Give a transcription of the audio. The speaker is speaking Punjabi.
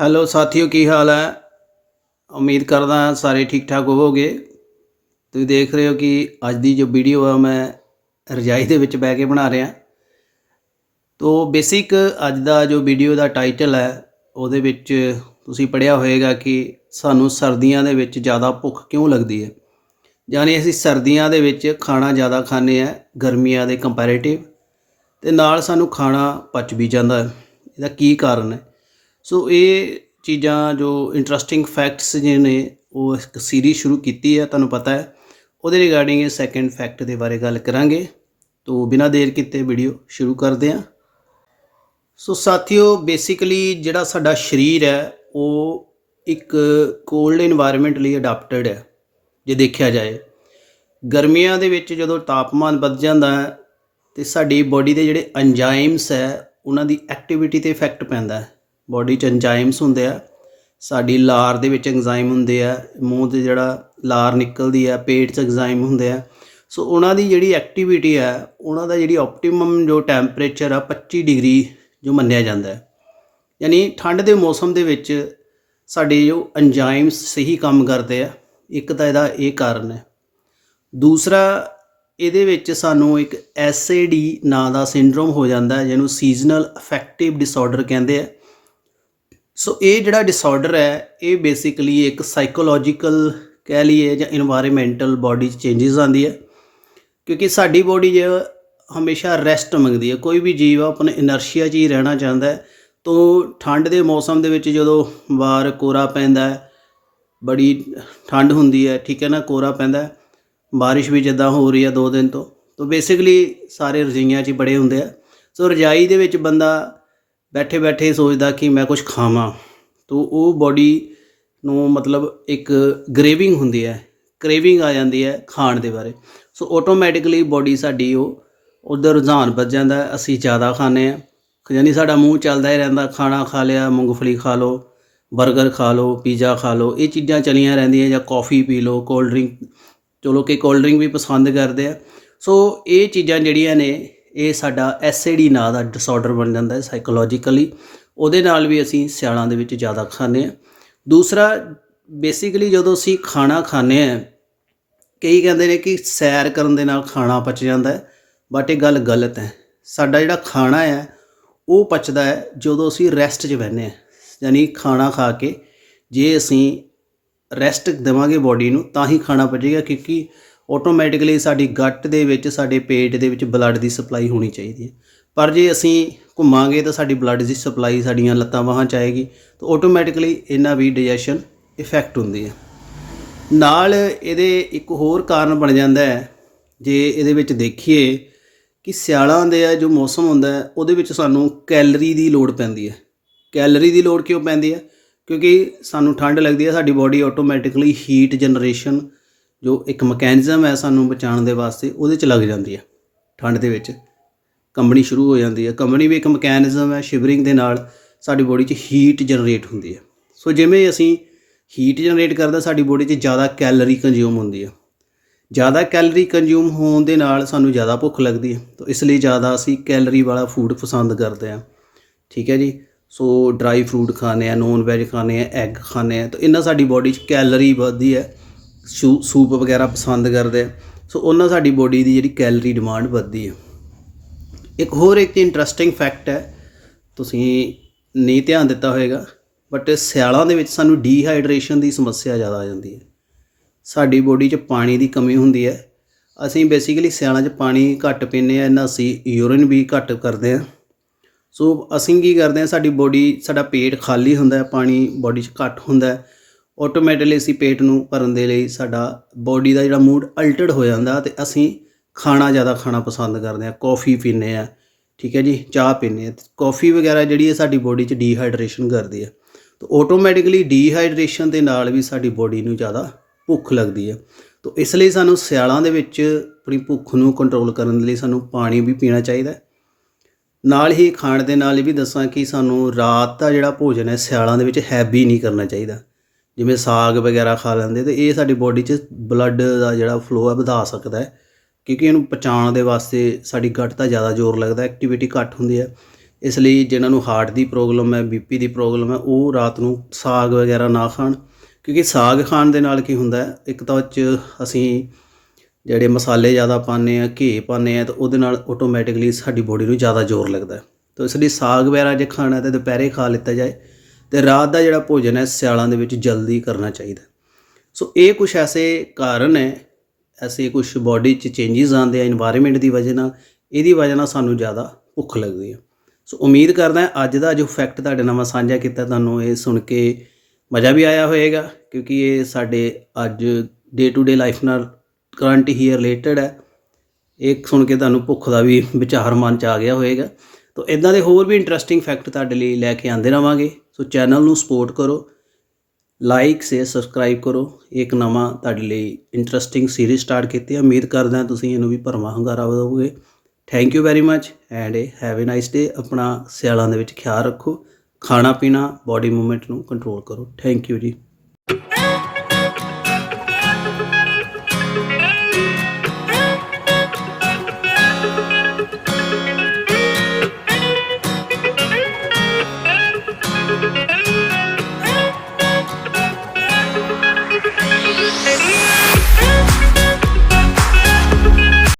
ਹੈਲੋ ਸਾਥੀਓ, ਕੀ ਹਾਲ ਹੈ? ਉਮੀਦ ਕਰਦਾ ਸਾਰੇ ਠੀਕ ਠਾਕ ਹੋਵੋਗੇ। ਤੁਸੀਂ ਦੇਖ ਰਹੇ ਹੋ ਕਿ ਅੱਜ ਦੀ ਜੋ ਵੀਡੀਓ ਆ, ਮੈਂ ਰਜਾਈ ਦੇ ਵਿੱਚ ਬਹਿ ਕੇ ਬਣਾ ਰਿਹਾ। ਤੋ ਬੇਸਿਕ ਅੱਜ ਦਾ ਜੋ ਵੀਡੀਓ ਦਾ ਟਾਈਟਲ ਹੈ, ਉਹਦੇ ਵਿੱਚ ਤੁਸੀਂ ਪੜਿਆ ਹੋਵੇਗਾ ਕਿ ਸਾਨੂੰ ਸਰਦੀਆਂ ਦੇ ਵਿੱਚ ਜ਼ਿਆਦਾ ਭੁੱਖ ਕਿਉਂ ਲੱਗਦੀ ਹੈ? ਯਾਨੀ ਅਸੀਂ ਸਰਦੀਆਂ ਦੇ ਵਿੱਚ ਖਾਣਾ ਜ਼ਿਆਦਾ ਖਾਂਦੇ ਆ ਗਰਮੀਆਂ ਦੇ ਕੰਪੈਰੀਟਿਵ ਤੇ ਨਾਲ ਸਾਨੂੰ ਖਾਣਾ ਪਚ ਵੀ ਜਾਂਦਾ ਹੈ। ਇਹਦਾ ਕੀ ਕਾਰਨ ਹੈ? ਸੋ ਇਹ ਚੀਜ਼ਾਂ ਜੋ ਇੰਟਰਸਟਿੰਗ ਫੈਕਟਸ ਜਿਹਨੇ ਉਹ ਇੱਕ ਸੀਰੀਜ਼ ਸ਼ੁਰੂ ਕੀਤੀ ਹੈ ਤੁਹਾਨੂੰ ਪਤਾ ਹੈ। ਉਹਦੇ ਰਿਗਾਰਡਿੰਗ ਇਹ ਸੈਕੰਡ ਫੈਕਟ ਦੇ ਬਾਰੇ ਗੱਲ ਕਰਾਂਗੇ। ਤੋਂ, ਬਿਨਾਂ ਦੇਰ ਕੀਤੇ ਵੀਡੀਓ ਸ਼ੁਰੂ ਕਰਦੇ ਹਾਂ। ਸੋ ਸਾਥੀਓ ਬੇਸਿਕਲੀ ਜਿਹੜਾ ਸਾਡਾ ਸਰੀਰ ਹੈ, ਉਹ ਇੱਕ ਕੋਲਡ এনवायरमेंट ਲਈ ਅਡਾਪਟਡ ਹੈ, ਜੇ ਦੇਖਿਆ ਜਾਏ। ਗਰਮੀਆਂ ਦੇ ਵਿੱਚ ਜਦੋਂ ਤਾਪਮਾਨ ਵੱਧ ਜਾਂਦਾ ਹੈ, ਤੇ ਸਾਡੀ ਬੋਡੀ ਦੇ ਜਿਹੜੇ ਐਂਜ਼ਾਈਮਸ ਹੈ, ਉਹਨਾਂ ਦੀ ਐਕਟੀਵਿਟੀ ਤੇ ਇਫੈਕਟ ਪੈਂਦਾ ਬੋਡੀ 'ਚ ਐਂਜ਼ਾਈਮਸ ਹੁੰਦੇ ਆ। ਸਾਡੀ ਲਾਰ ਦੇ ਵਿੱਚ ਐਂਜ਼ਾਈਮ ਹੁੰਦੇ ਆ। ਮੂੰਹ ਤੇ ਜਿਹੜਾ ਲਾਰ ਨਿਕਲਦੀ ਆ, ਪੇਟ 'ਚ ਐਂਜ਼ਾਈਮ ਹੁੰਦੇ ਆ। ਸੋ ਉਹਨਾਂ ਦੀ ਜਿਹੜੀ ਐਕਟੀਵਿਟੀ ਆ, ਉਹਨਾਂ ਦਾ ਜਿਹੜੀ ਆਪਟੀਮਮ ਜੋ ਟੈਂਪਰੇਚਰ ਆ 25 ਡਿਗਰੀ ਜੋ ਮੰਨਿਆ ਜਾਂਦਾ ਹੈ। ਯਾਨੀ ਠੰਡ ਦੇ ਮੌਸਮ ਦੇ ਵਿੱਚ ਸਾਡੇ ਜੋ ਐਂਜ਼ਾਈਮਸ ਸਹੀ ਕੰਮ ਕਰਦੇ ਆ, ਇੱਕ ਤਾਂ ਇਹਦਾ ਇਹ ਕਾਰਨ ਹੈ। ਦੂਸਰਾ, ਇਹਦੇ ਵਿੱਚ ਸਾਨੂੰ ਇੱਕ ਐਸਏਡੀ ਨਾਂ ਦਾ ਸਿੰਡਰੋਮ ਹੋ ਜਾਂਦਾ ਹੈ ਜਿਹਨੂੰ ਸੀਜ਼ਨਲ ਅਫੈਕਟਿਵ ਡਿਸਆਰਡਰ ਕਹਿੰਦੇ ਆ। ਸੋ ਇਹ ਜਿਹੜਾ ਡਿਸਆਰਡਰ ਹੈ, ਇਹ ਬੇਸਿਕਲੀ ਇੱਕ ਸਾਈਕੋਲੋਜੀਕਲ ਕਹਿ ਲਈਏ ਜਾਂ এনवायरमेंटल ਬਾਡੀ 'ਚ ਚੇਂਜਸ ਆਉਂਦੀ ਹੈ। ਕਿਉਂਕਿ ਸਾਡੀ ਬਾਡੀ ਜੇ ਹਮੇਸ਼ਾ ਰੈਸਟ ਮੰਗਦੀ ਹੈ। ਕੋਈ ਵੀ ਜੀਵ ਆਪਣੇ ਇਨਰਸ਼ੀਆ 'ਚ ਹੀ ਰਹਿਣਾ ਚਾਹੁੰਦਾ ਹੈ, ਤੋਂ ਠੰਡ ਦੇ ਮੌਸਮ ਦੇ ਵਿੱਚ ਜਦੋਂ ਵਾਰ ਕੋਰਾ ਪੈਂਦਾ ਹੈ, ਬੜੀ ਠੰਡ ਹੁੰਦੀ ਹੈ, ਠੀਕ ਹੈ ਨਾ, ਕੋਰਾ ਪੈਂਦਾ ਹੈ, ਬਾਰਿਸ਼ ਵੀ ਜਿੱਦਾਂ ਹੋ ਰਹੀ ਹੈ ਦੋ ਦਿਨ ਤੋਂ। ਤੋਂ ਬੇਸਿਕਲੀ ਸਾਰੇ ਰਜਾਈਆਂ 'ਚ ਬੜੇ ਹੁੰਦੇ ਆ। ਸੋ ਰਜਾਈ ਦੇ ਵਿੱਚ ਬੰਦਾ ਬੈਠੇ ਬੈਠੇ ਸੋਚਦਾ ਕਿ ਮੈਂ ਕੁਝ ਖਾਵਾਂ। ਤੋਂ ਉਹ ਬਾਡੀ ਨੂੰ ਮਤਲਬ ਇੱਕ ਗ੍ਰੇਵਿੰਗ ਹੁੰਦੀ ਹੈ ਕ੍ਰੇਵਿੰਗ ਆ ਜਾਂਦੀ ਹੈ ਖਾਣ ਦੇ ਬਾਰੇ। ਸੋ ਆਟੋਮੈਟਿਕਲੀ ਬਾਡੀ ਸਾਡੀ ਉਹ ਉਧਰ ਰੁਝਾਨ ਵੱਜ ਜਾਂਦਾ ਅਸੀਂ ਜ਼ਿਆਦਾ ਖਾਂਦੇ ਆ ਯਾਨੀ ਸਾਡਾ ਮੂੰਹ ਚੱਲਦਾ ਹੀ ਰਹਿੰਦਾ, ਖਾਣਾ ਖਾ ਲਿਆ, ਮੂੰਗਫਲੀ ਖਾ ਲਓ 버ਗਰ ਖਾ ਲਓ ਪੀਜ਼ਾ ਖਾ ਲਓ, ਇਹ ਚੀਜ਼ਾਂ ਚਲੀਆਂ ਰਹਿੰਦੀਆਂ ਜਾਂ ਕਾਫੀ ਪੀ ਲਓ ਕੋਲਡ ਡਰਿੰਕ ਚਲੋ ਕਿ ਕੋਲਡ ਡਰਿੰਕ ਵੀ ਪਸੰਦ ਕਰਦੇ ਆ। ਸੋ ਇਹ ਚੀਜ਼ਾਂ ਜਿਹੜੀਆਂ ਨੇ ਇਹ ਸਾਡਾ ਐਸਏਡੀ ਨਾਂ ਦਾ ਡਿਸਆਰਡਰ ਬਣ ਜਾਂਦਾ ਹੈ ਸਾਈਕੋਲੋਜੀਕਲੀ ਉਹਦੇ ਨਾਲ ਵੀ ਅਸੀਂ ਸਿਆਲਾਂ ਦੇ ਵਿੱਚ ਜ਼ਿਆਦਾ ਖਾਂਦੇ ਆ ਦੂਸਰਾ ਬੇਸਿਕਲੀ ਜਦੋਂ ਅਸੀਂ ਖਾਣਾ ਖਾਂਦੇ ਆ ਕਈ ਕਹਿੰਦੇ ਨੇ ਕਿ ਸੈਰ ਕਰਨ ਦੇ ਨਾਲ ਖਾਣਾ ਪਚ ਜਾਂਦਾ ਹੈ ਬਟ ਇਹ ਗੱਲ ਗਲਤ ਹੈ। ਸਾਡਾ ਜਿਹੜਾ ਖਾਣਾ ਹੈ, ਉਹ ਪਚਦਾ ਹੈ ਜਦੋਂ ਅਸੀਂ ਰੈਸਟ 'ਚ ਬਹਿੰਦੇ ਹਾਂ। ਯਾਨੀ ਖਾਣਾ ਖਾ ਕੇ ਜੇ ਅਸੀਂ ਰੈਸਟ ਦੇਵਾਂਗੇ ਬਾਡੀ ਨੂੰ, ਤਾਂ ਹੀ ਖਾਣਾ ਪਚੇਗਾ ਕਿਉਂਕਿ ਆਟੋਮੈਟਿਕਲੀ ਸਾਡੀ ਗੱਟ ਦੇ ਵਿੱਚ, ਸਾਡੇ ਪੇਟ ਦੇ ਵਿੱਚ ਬਲੱਡ ਦੀ ਸਪਲਾਈ ਹੋਣੀ ਚਾਹੀਦੀ ਹੈ। ਪਰ ਜੇ ਅਸੀਂ ਘੁੰਮਾਂਗੇ ਤਾਂ ਸਾਡੀ ਬਲੱਡ ਦੀ ਸਪਲਾਈ ਸਾਡੀਆਂ ਲੱਤਾਂ ਬਾਹਾਂ ਚ ਆਏਗੀ, ਤਾਂ ਆਟੋਮੈਟਿਕਲੀ ਇਹਨਾਂ ਵੀ ਡਾਈਜੈਸ਼ਨ ਇਫੈਕਟ ਹੁੰਦੀ ਹੈ। ਨਾਲ ਇਹਦੇ ਇੱਕ ਹੋਰ ਕਾਰਨ ਬਣ ਜਾਂਦਾ ਹੈ, ਜੇ ਇਹਦੇ ਵਿੱਚ ਦੇਖੀਏ ਕਿ ਸਿਆਲਾਂ ਦੇ ਆ ਜੋ ਮੌਸਮ ਹੁੰਦਾ ਉਹਦੇ ਵਿੱਚ ਸਾਨੂੰ ਕੈਲਰੀ ਦੀ ਲੋੜ ਪੈਂਦੀ ਹੈ। ਕੈਲਰੀ ਦੀ ਲੋੜ ਕਿਉਂ ਪੈਂਦੀ ਹੈ? ਕਿਉਂਕਿ ਸਾਨੂੰ ਠੰਡ ਲੱਗਦੀ ਹੈ, ਸਾਡੀ ਬਾਡੀ ਆਟੋਮੈਟਿਕਲੀ ਹੀਟ ਜਨਰੇਸ਼ਨ ਜੋ ਇੱਕ ਮੈਕੈਨਿਜ਼ਮ ਹੈ ਸਾਨੂੰ ਬਚਾਉਣ ਦੇ ਵਾਸਤੇ, ਉਹਦੇ ਚ ਲੱਗ ਜਾਂਦੀ ਹੈ ਠੰਡ ਦੇ ਵਿੱਚ। ਕੰਬਣੀ ਸ਼ੁਰੂ ਹੋ ਜਾਂਦੀ ਹੈ ਕੰਬਣੀ ਵੀ ਇੱਕ ਮੈਕੈਨਿਜ਼ਮ ਹੈ ਸ਼ਿਵਰਿੰਗ ਦੇ ਨਾਲ ਸਾਡੀ ਬੋਡੀ 'ਚ ਹੀਟ ਜਨਰੇਟ ਹੁੰਦੀ ਹੈ ਸੋ ਜਿਵੇਂ ਅਸੀਂ ਹੀਟ ਜਨਰੇਟ ਕਰਦਾ, ਸਾਡੀ ਬੋਡੀ 'ਚ ਜ਼ਿਆਦਾ ਕੈਲਰੀ ਕੰਜ਼ਿਊਮ ਹੁੰਦੀ ਹੈ ਜ਼ਿਆਦਾ ਕੈਲਰੀ ਕੰਜ਼ਿਊਮ ਹੋਣ ਦੇ ਨਾਲ ਸਾਨੂੰ ਜ਼ਿਆਦਾ ਭੁੱਖ ਲੱਗਦੀ ਹੈ ਤਾਂ ਇਸ ਲਈ ਜ਼ਿਆਦਾ ਅਸੀਂ ਕੈਲਰੀ ਵਾਲਾ ਫੂਡ ਪਸੰਦ ਕਰਦੇ ਹਾਂ ਠੀਕ ਹੈ ਜੀ? ਸੋ ਡਰਾਈ ਫਰੂਟ ਖਾਣੇ ਆ ਨੌਨ ਵੈਜ ਖਾਣੇ ਆ ਐਗ ਖਾਣੇ ਆ। ਤਾਂ ਇਹਨਾਂ ਸਾਡੀ ਬੋਡੀ 'ਚ ਕੈਲਰੀ ਵੱਧਦੀ ਹੈ ਸੂ- ਸੂਪ ਵਗੈਰਾ ਪਸੰਦ ਕਰਦੇ ਆ। ਸੋ ਉਹਨਾਂ ਸਾਡੀ ਬੋਡੀ ਦੀ ਜਿਹੜੀ ਕੈਲਰੀ ਡਿਮਾਂਡ ਵੱਧਦੀ ਹੈ ਇੱਕ ਹੋਰ ਇੱਕ ਇੰਟਰਸਟਿੰਗ ਫੈਕਟ ਹੈ, ਤੁਸੀਂ ਨਹੀਂ ਧਿਆਨ ਦਿੱਤਾ ਹੋਵੇਗਾ ਬਟ ਸਿਆਲਾਂ ਦੇ ਵਿੱਚ ਸਾਨੂੰ ਡੀਹਾਈਡਰੇਸ਼ਨ ਦੀ ਸਮੱਸਿਆ ਜ਼ਿਆਦਾ ਆ ਜਾਂਦੀ ਹੈ। ਸਾਡੀ ਬੋਡੀ 'ਚ ਪਾਣੀ ਦੀ ਕਮੀ ਹੁੰਦੀ ਹੈ। ਅਸੀਂ ਬੇਸਿਕਲੀ ਸਿਆਲਾਂ 'ਚ ਪਾਣੀ ਘੱਟ ਪੀਂਦੇ ਆ ਇਹਨਾਂ ਅਸੀਂ ਯੂਰਿਨ ਵੀ ਘੱਟ ਕਰਦੇ ਆ ਸੋ ਅਸੀਂ ਕੀ ਕਰਦੇ ਆ ਸਾਡੀ ਬੋਡੀ ਸਾਡਾ ਪੇਟ ਖਾਲੀ ਹੁੰਦਾ ਹੈ, ਪਾਣੀ ਬੋਡੀ 'ਚ ਘੱਟ ਹੁੰਦਾ ਹੈ। ਆਟੋਮੈਟਿਕਲੀ ਅਸੀਂ ਪੇਟ ਨੂੰ ਭਰਨ ਦੇ ਲਈ ਸਾਡਾ ਬੋਡੀ ਦਾ ਜਿਹੜਾ ਮੂਡ ਅਲਟਰਡ ਹੋ ਜਾਂਦਾ ਤੇ ਅਸੀਂ ਖਾਣਾ ਜ਼ਿਆਦਾ ਖਾਣਾ ਪਸੰਦ ਕਰਦੇ ਆ ਕੌਫੀ ਪੀਂਦੇ ਆ ਠੀਕ ਹੈ ਜੀ, ਚਾਹ ਪੀਂਦੇ ਆ ਕੌਫੀ ਵਗੈਰਾ ਜਿਹੜੀ ਹੈ ਸਾਡੀ ਬੋਡੀ 'ਚ ਡੀਹਾਈਡਰੇਸ਼ਨ ਕਰਦੀ ਹੈ। ਤਾਂ ਆਟੋਮੈਟਿਕਲੀ ਡੀਹਾਈਡਰੇਸ਼ਨ ਦੇ ਨਾਲ ਵੀ ਸਾਡੀ ਬੋਡੀ ਨੂੰ ਜ਼ਿਆਦਾ ਭੁੱਖ ਲੱਗਦੀ ਹੈ। ਤਾਂ ਇਸ ਲਈ ਸਾਨੂੰ ਸਿਆਲਾਂ ਦੇ ਵਿੱਚ ਆਪਣੀ ਭੁੱਖ ਨੂੰ ਕੰਟਰੋਲ ਕਰਨ ਦੇ ਲਈ ਸਾਨੂੰ ਪਾਣੀ ਵੀ ਪੀਣਾ ਚਾਹੀਦਾ ਹੈ। ਨਾਲ ਹੀ ਖਾਣ ਦੇ ਨਾਲ ਇਹ ਵੀ ਦੱਸਾਂ ਕਿ ਸਾਨੂੰ ਰਾਤ ਦਾ ਜਿਹੜਾ ਭੋਜਨ ਹੈ, ਸਿਆਲਾਂ ਦੇ ਵਿੱਚ ਹੈਵੀ ਨਹੀਂ ਕਰਨਾ ਚਾਹੀਦਾ। ਜਿਵੇਂ ਸਾਗ ਵਗੈਰਾ ਖਾ ਲੈਂਦੇ, ਤੇ ਇਹ ਸਾਡੀ ਬੋਡੀ 'ਚ ਬਲੱਡ ਦਾ ਜਿਹੜਾ ਫਲੋ ਹੈ ਵਧਾ ਸਕਦਾ ਹੈ, ਕਿਉਂਕਿ ਇਹਨੂੰ ਪਚਾਉਣ ਦੇ ਵਾਸਤੇ ਸਾਡੀ ਗੱਟ ਦਾ ਜ਼ਿਆਦਾ ਜ਼ੋਰ ਲੱਗਦਾ ਐਕਟੀਵਿਟੀ ਘੱਟ ਹੁੰਦੀ ਹੈ। ਇਸ ਲਈ ਜਿਹਨਾਂ ਨੂੰ ਹਾਰਟ ਦੀ ਪ੍ਰੋਬਲਮ ਹੈ ਬੀਪੀ ਦੀ ਪ੍ਰੋਬਲਮ ਹੈ, ਉਹ ਰਾਤ ਨੂੰ ਸਾਗ ਵਗੈਰਾ ਨਾ ਖਾਣ। ਕਿਉਂਕਿ ਸਾਗ ਖਾਣ ਦੇ ਨਾਲ ਕੀ ਹੁੰਦਾ ਹੈ, ਇੱਕ ਤਾਂ ਉਹ 'ਚ ਅਸੀਂ ਜਿਹੜੇ ਮਸਾਲੇ ਜ਼ਿਆਦਾ ਪਾਉਂਦੇ ਆ ਘੀ ਪਾਉਂਦੇ ਆ ਤਾਂ ਉਹਦੇ ਨਾਲ ਆਟੋਮੈਟਿਕਲੀ ਸਾਡੀ ਬੋਡੀ ਨੂੰ ਜ਼ਿਆਦਾ ਜ਼ੋਰ ਲੱਗਦਾ ਤਾਂ ਇਸ ਲਈ ਸਾਗ ਵਗੈਰਾ ਜੇ ਖਾਣਾ ਤਾਂ ਦੁਪਹਿਰੇ ਖਾ ਲਿੱਤਾ ਜਾਏ। ਤੇ ਰਾਤ ਦਾ ਜਿਹੜਾ ਭੋਜਨ ਹੈ, ਸਿਆਲਾਂ ਦੇ ਵਿੱਚ ਜਲਦੀ ਕਰਨਾ ਚਾਹੀਦਾ ਸੋ ਇਹ ਕੁਝ ਐਸੇ ਕਾਰਨ ਹੈ, ਐਸੇ ਕੁਝ ਬਾਡੀ 'ਚ ਚੇਂਜਸ ਆਉਂਦੇ ਆ এনवायरमेंट ਦੀ ਵਜ੍ਹਾ ਨਾਲ, ਇਹਦੀ ਵਜ੍ਹਾ ਨਾਲ ਸਾਨੂੰ ਜ਼ਿਆਦਾ ਭੁੱਖ ਲੱਗਦੀ ਹੈ ਸੋ ਉਮੀਦ ਕਰਦਾ ਅੱਜ ਦਾ ਜੋ ਫੈਕਟ ਤੁਹਾਡੇ ਨਾਲ ਮੈਂ ਸਾਂਝਾ ਕੀਤਾ, ਤੁਹਾਨੂੰ ਇਹ ਸੁਣ ਕੇ ਮਜ਼ਾ ਵੀ ਆਇਆ ਹੋਵੇਗਾ, ਕਿਉਂਕਿ ਇਹ ਸਾਡੇ ਅੱਜ ਡੇ ਟੂ ਡੇ ਲਾਈਫ ਨਾਲ ਕਰੰਟ ਹੀ ਰਿਲੇਟਡ ਹੈ। ਇਹ ਸੁਣ ਕੇ ਤੁਹਾਨੂੰ ਭੁੱਖ ਦਾ ਵੀ ਵਿਚਾਰ ਮਨ ਚ ਆ ਗਿਆ ਹੋਵੇਗਾ। ਤਾਂ ਇਦਾਂ ਦੇ ਹੋਰ ਵੀ ਇੰਟਰਸਟਿੰਗ ਫੈਕਟ ਤੁਹਾਡੇ ਲਈ ਲੈ ਕੇ ਆਂਦੇ ਰਵਾਂਗੇ। ਸੋ ਚੈਨਲ ਨੂੰ ਸਪੋਰਟ ਕਰੋ ਲਾਈਕ ਸੇ ਸਬਸਕ੍ਰਾਈਬ ਕਰੋ। ਇੱਕ ਨਵਾਂ ਤੁਹਾਡੇ ਲਈ ਇੰਟਰਸਟਿੰਗ ਸੀਰੀਜ਼ ਸਟਾਰਟ ਕੀਤੀ ਹੈ। ਉਮੀਦ ਕਰਦਾ ਤੁਸੀਂ ਇਹਨੂੰ ਵੀ ਭਰਵਾਂ ਹੁੰਗਾਰਾ ਦਿਓਗੇ thank you very much and have a nice day ਆਪਣਾ ਸਿਆਲਾਂ ਦੇ ਵਿੱਚ ਖਿਆਲ ਰੱਖੋ। ਖਾਣਾ ਪੀਣਾ ਬਾਡੀ ਮੂਵਮੈਂਟ ਨੂੰ ਕੰਟਰੋਲ ਕਰੋ। ਥੈਂਕ ਯੂ ਜੀ।